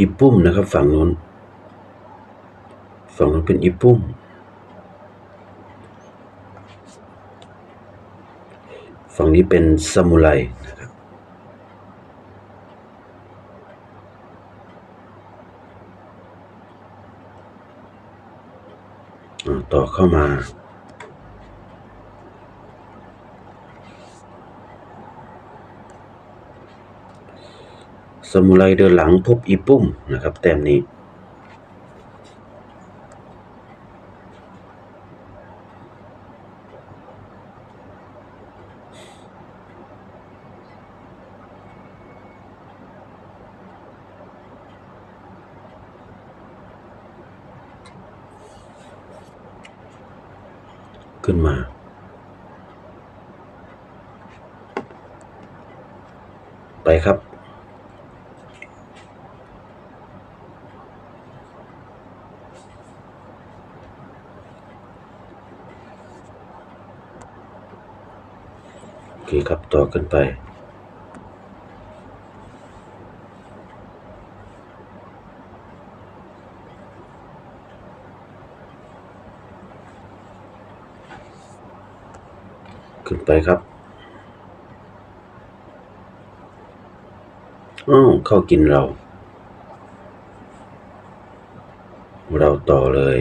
อีปุ้มนะครับ ฝั่งนู้น ฝั่งนู้นเป็นอีปุ้มฝั่งนี้เป็นซามูไรนะครับ ต่อเข้ามา สมุไรเดินหลังพบอีปุ้มนะครับ แต้มนี้ขึ้นมา ไปครับ เคครับ ต่อกันไป ขึ้นไปครับอ้าวเข้ากินเราเราต่อเลย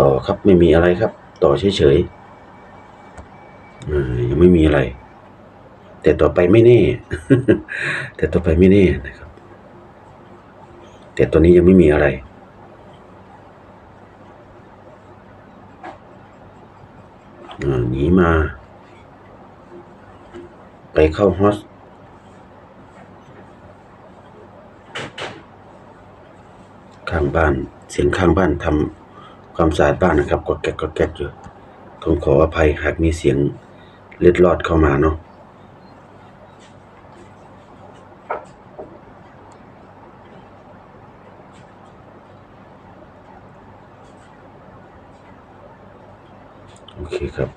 ต่อ ครับไม่มีอะไรครับ ต่อเฉยๆยังไม่มีอะไร แต่ต่อไปไม่แน่ แต่ต่อไปไม่แน่นะครับ แต่ตัวนี้ยังไม่มีอะไรอ่าหนีมา ไปเข้าฮอสข้างบ้าน เสียงข้างบ้านทำ ความสะอาดบ้านนะครับ กดแก๊กดแก๊กอยู่ต้องขออภัยหากมีเสียงเล็ดลอดเข้ามาเนาะโอเคครับ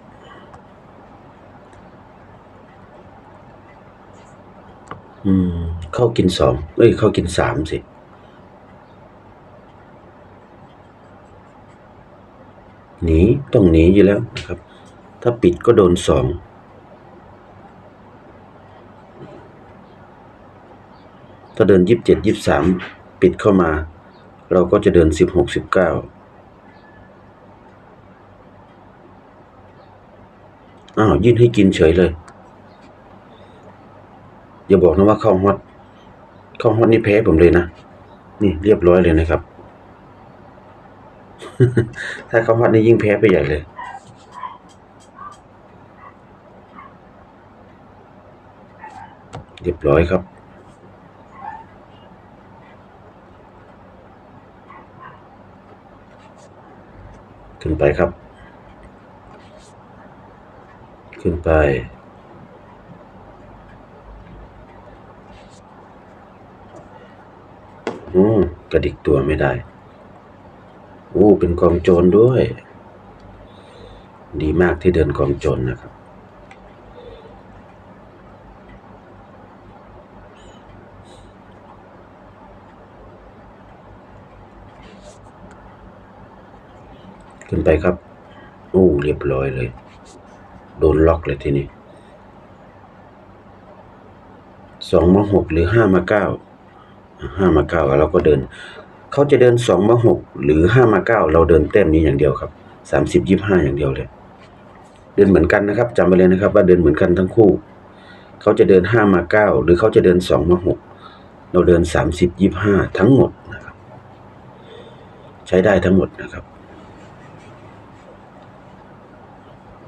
อืมเข้ากินสองเอ้ยเข้ากินสามสิ หนี ต้องหนีอยู่แล้วนะครับ ถ้าปิดก็โดนสองถ้าเดินยี่สิบเจ็ดยี่สิบสามปิดเข้ามา เราก็จะเดินสิบหกสิบเก้าอ้าวยื่นให้กินเฉยเลย อย่าบอกนะว่าเข้าฮอตเข้าฮอตนี่แพ้ผมเลยนะ นี่เรียบร้อยเลยนะครับ ถ้าเขาฮอตนี่ยิ่งแพ้ไปใหญ่เลยเรียบร้อยครับ ขึ้นไปครับ ขึ้นไป อืม กระดิกตัวไม่ได้ เป็นกองโจรด้วย ดีมากที่เดินกองโจรนะครับ ขึ้นไปครับโอ้เรียบร้อยเลย โดนล็อกเลยทีนี้สองมาหกหรือห้ามาเก้าห้ามาเก้าเราก็เดิน เขาจะเดินสองมาหกหรือห้ามาเก้าเราเดินแต้มนี้อย่างเดียวครับสามสิบยี่ห้าอย่างเดียวเลย เดินเหมือนกันนะครับจำไปเลยนะครับ ว่าเดินเหมือนกันทั้งคู่ เขาจะเดินห้ามาเก้าหรือเขาจะเดินสองมาหกเราเดินสามสิบยี่ห้าทั้งหมดนะครับ ใช้ได้ทั้งหมดนะครับ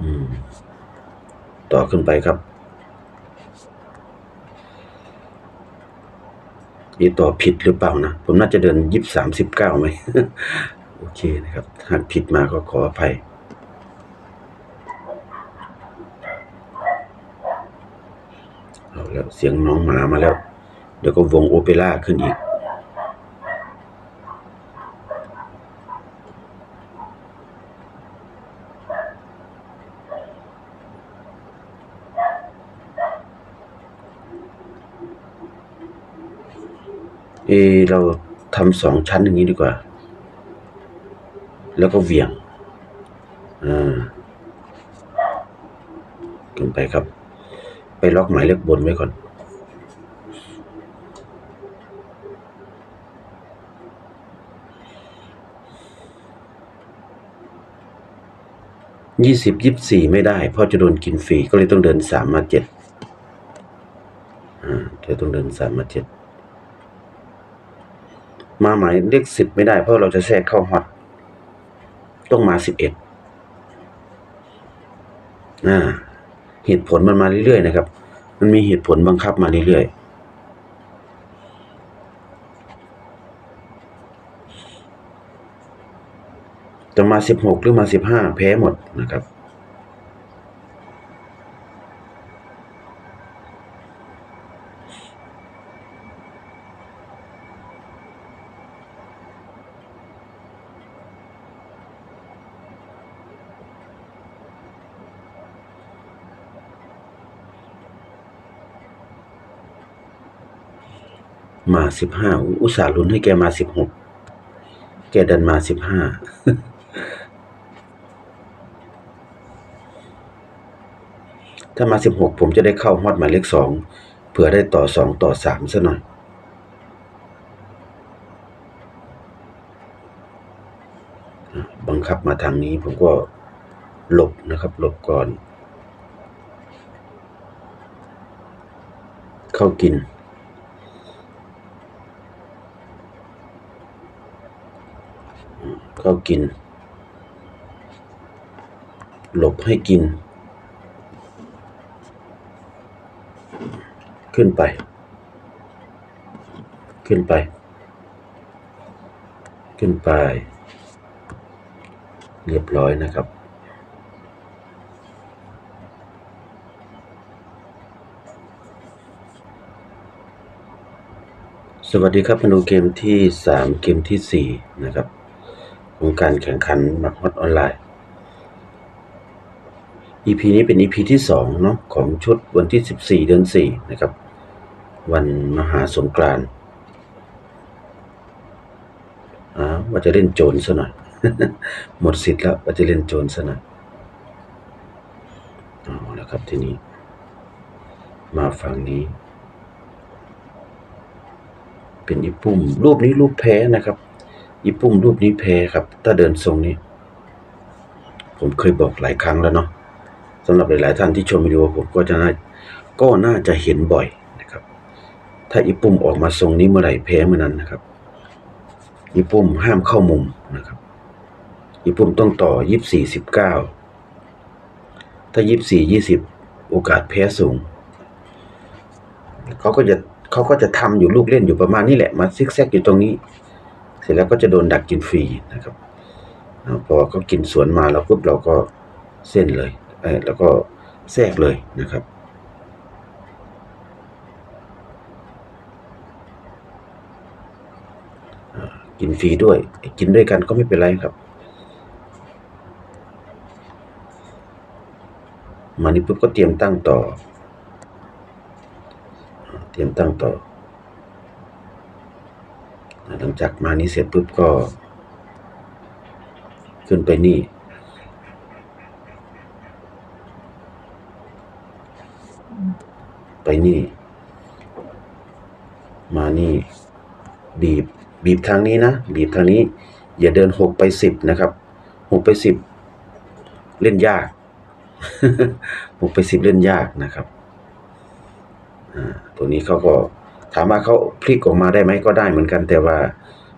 อืมต่อขึ้นไปครับ นี่ต่อผิดหรือเปล่านะ ผมน่าจะเดินยี่สามสิบเก้าไหมโอเคนะครับ หากผิดมาก็ขออภัยเอาแล้วเสียงน้องหมามาแล้ว เดี๋ยวก็วงโอเปร่าขึ้นอีก เอเราทำสองชั้นอย่างนี้ดีกว่า แล้วก็เวียงอ่าขึ้นไปครับ ไปล็อกหมายเลขบนไว้ก่อนยี่สิบยี่สี่ไม่ได้เพราะจะโดนกินฟรีก็เลยต้องเดินสามมาเจ็ดอ่าจะต้องเดินสามมาเจ็ด มาหมายเลขสิบไม่ได้ เพราะเราจะแทรกเข้าฮอตต้องมาสิบเอ็ดอ่าเหตุผลมันมาเรื่อยๆนะครับ มันมีเหตุผลบังคับมาเรื่อยๆจะมาสิบหกหรือมาสิบห้าแพ้หมดนะครับ มาสิบห้าอุตส่าห์ลุ้นให้แกมาสิบหกแกดันมาสิบห้าถ้ามาสิบหกผมจะได้เข้าฮอดหมายเลขสองเผื่อได้ต่อสองต่อสามซะหน่อยบังคับมาทางนี้ผมก็หลบนะครับหลบก่อน เข้ากิน เข้ากิน หลบให้กิน ขึ้นไป ขึ้นไป ขึ้นไป เรียบร้อยนะครับสวัสดีครับมาดูเกมที่สามเกมที่สี่นะครับ ของการแข่งขันมักฮอตออนไลน์ EP นี้เป็น EP ที่สองเนาะของชุดวันที่สิบสี่เดือนสี่นะครับ วันมหาสงกรานต์อ่าว่าจะเล่นโจรซะหน่อยหมดสิทธิ์แล้วว่าจะเล่นโจรซะหน่อยเอาล้วครับทีนี้ มาฝั่งนี้ เป็นอีปุ่ม รูปนี้รูปแพ้นะครับ อีปุ่มรูปนี้แพ้ครับ ถ้าเดินทรงนี้ ผมเคยบอกหลายครั้งแล้วเนาะสำหรับหลาย ๆ ท่านที่ชมวิดีโอผมก็จะน่าก็น่าจะเห็นบ่อยนะครับ ถ้าอีปุ่มออกมาทรงนี้เมื่อไหร่แพ้เมื่อนั้นนะครับอีปุ่มห้ามเข้ามุมนะครับอีปุ่มต้องต่อยี่สิบสี่สิบเก้าถ้ายี่สิบสี่ยี่สิบโอกาสแพ้สูงเขาก็จะเขาก็จะทำอยู่ลูกเล่นอยู่ประมาณนี้แหละมาซิกแซกอยู่ตรงนี้ ร็จแล้วก็จะโดนดักกินฟรีนะครับอพอเขากินสวนมาแล้วปุ๊บเราก็เส้นเลยเออแล้วก็แทรกเลยนะครับกินฟรีด้วย กินด้วยกันก็ไม่เป็นไรครับ มานี่ปุ๊บก็เตรียมตั้งต่อ เตรียมตั้งต่อ หลังจากมานี้เสร็จปุ๊บก็ ขึ้นไปนี่ ไปนี่ มานี่ บีบ บีบทางนี้นะ บีบทางนี้ อย่าเดินหกไปสิบนะครับหกไปสิบเล่นยากหกไปสิบเล่นยากนะครับ อ่า ตัวนี้เขาก็ ถามว่าเขาพลิกออกมาได้ไหมก็ได้เหมือนกัน แต่ว่า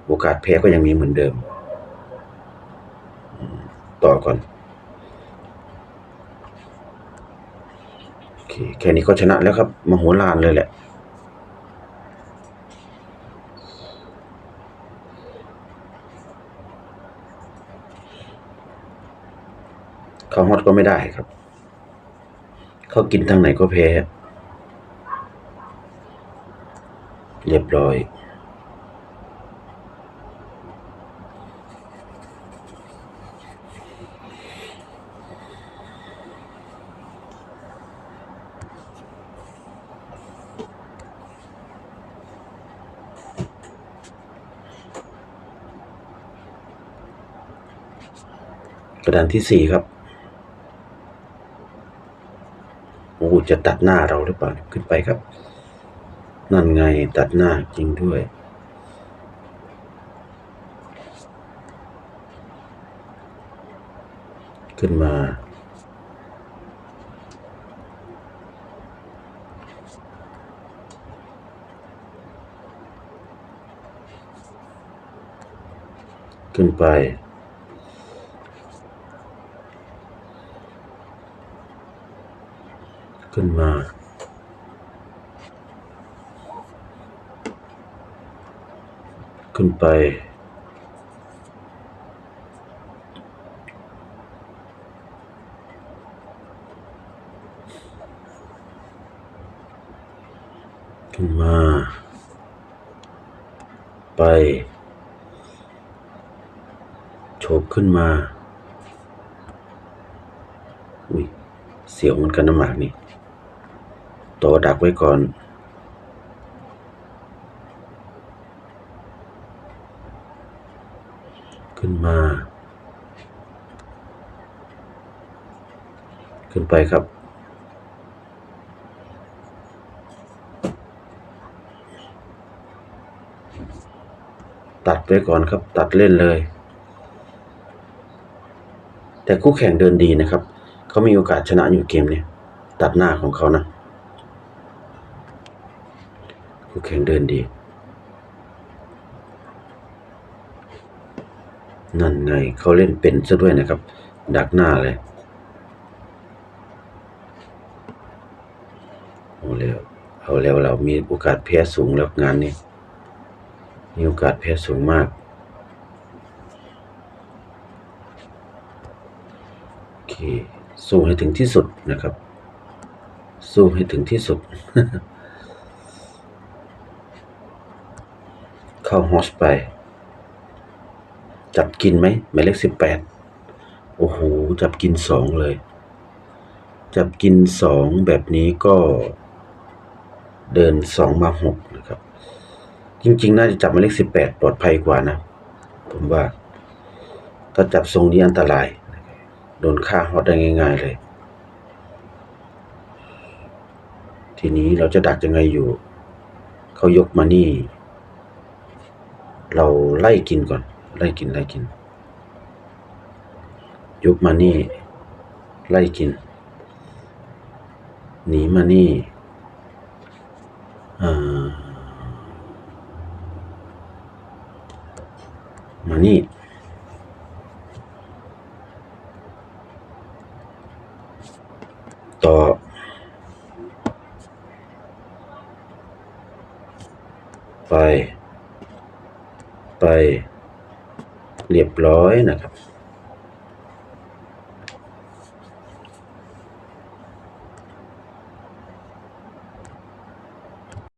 โอกาสแพ้ก็ยังมีเหมือนเดิม ต่อก่อนโอเคแค่นี้ก็ชนะแล้วครับมโหฬารเลยแหละเขาฮอตก็ไม่ได้ครับ เขากินทางไหนก็แพ้ เรียบร้อยกระดานที่สี่ครับโอ้จะตัดหน้าเราหรือเปล่า ขึ้นไปครับ นั่นไงตัดหน้าจริงด้วย ขึ้นมา ขึ้นไปขึ้นมา ขึ้นไป ขึ้นมา ไปโฉบขึ้นมา อุ้ย เสียวเหมือนกันนะหมากนี่ตัวดักไว้ก่อน ขึ้นมา ขึ้นไปครับ ตัดไว้ก่อนครับ ตัดเล่นเลย แต่คู่แข่งเดินดีนะครับ เขามีโอกาสชนะอยู่เกมเนี่ยตัดหน้าของเขานะคู่แข่งเดินดี นั่นไงเขาเล่นเป็นซะด้วยนะครับ ดักหน้าเลยเอาแล้วเอาแล้วเรามีโอกาสแพ้สูงแล้วงานนี้มีโอกาสแพ้สูงมากโอเคสู้ให้ถึงที่สุดนะครับ สู้ให้ถึงที่สุด เข้าฮอสไป จับกินไหมหมายเลขสิบแปดโอ้โห จับกินสองเลย จับกินสองแบบนี้ก็เดินสองมาหกนะครับ จริง ๆ น่าจะจับหมายเลขสิบแปดปลอดภัยกว่านะ ผมว่า ถ้าจับทรงนี้อันตราย โดนฆ่าฮอตได้ง่าย ๆ เลย ทีนี้เราจะดักยังไงอยู่ เขายกมานี่ เราไล่กินก่อน ล่กินไล่กิน ยกมานี่ ไล่กิน หนีมานี่อ่ามานี่ ต่อ ไป ไป เรียบร้อยนะครับ